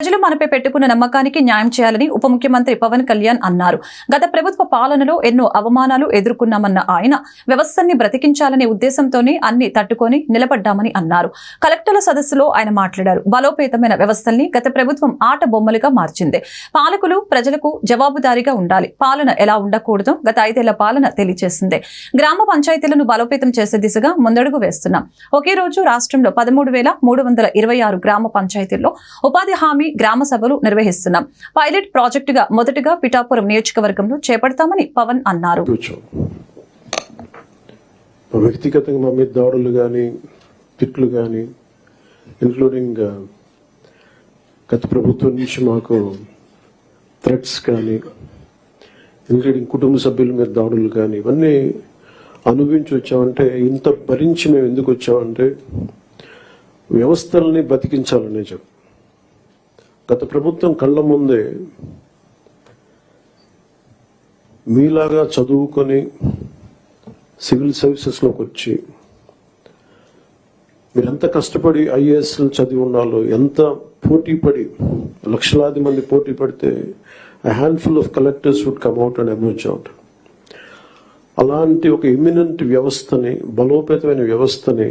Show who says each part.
Speaker 1: ప్రజలు మనపై పెట్టుకున్న నమ్మకానికి న్యాయం చేయాలని ఉప ముఖ్యమంత్రి పవన్ కళ్యాణ్ అన్నారు. గత ప్రభుత్వ పాలనలో ఎన్నో అవమానాలు ఎదుర్కొన్నామన్న ఆయన వ్యవస్థని బ్రతికించాలనే ఉద్దేశంతోనే అన్ని తట్టుకొని నిలబడ్డామని అన్నారు. కలెక్టర్ల సదస్సులో ఆయన మాట్లాడారు. బలోపేతమైన వ్యవస్థల్ని గత ప్రభుత్వం ఆట బొమ్మలుగా మార్చింది. పాలకులు ప్రజలకు జవాబుదారీగా ఉండాలి. పాలన ఎలా ఉండకూడదో గత ఐదేళ్ళ పాలన తెలియజేసింది గ్రామ పంచాయతీలను బలోపేతం చేసే దిశగా ముందడుగు వేస్తున్నాం. ఒకే రోజు రాష్ట్రంలో పదమూడు వేల మూడు వందల ఇరవై ఆరు గ్రామ పంచాయతీల్లో ఉపాధి హామీ గ్రామ సభలు నిర్వహిస్తున్నాం. పైలట్ ప్రాజెక్టుగా మొదటగా పిఠాపురం నియోజకవర్గంలో చేపడతామని పవన్ అన్నారు.
Speaker 2: వ్యక్తిగతంగా మా మీద దాడులు కానీ తిట్లు కానీ ఇంక్లూడింగ్ గత ప్రభుత్వం నుంచి మాకు థ్రెట్స్ కానీ ఇంక్లూడింగ్ కుటుంబ సభ్యుల మీద దాడులు కానీ ఇవన్నీ అనుభవించి వచ్చామంటే ఇంత భరించి మేము ఎందుకు వచ్చామంటే వ్యవస్థల్ని బతికించాలనే చెప్పు. గత ప్రభుత్వం కళ్ళ ముందే మీలాగా చదువుకొని సివిల్ సర్వీసెస్లోకి వచ్చి మీరు ఎంత కష్టపడి ఐఏఎస్ చదివి ఉండాలో ఎంత పోటీ పడి లక్షలాది మంది పోటీ పడితే handful of collectors would come and emerge out అలాంటి ఒక ఇమినెంట్ వ్యవస్థని బలోపేతమైన వ్యవస్థని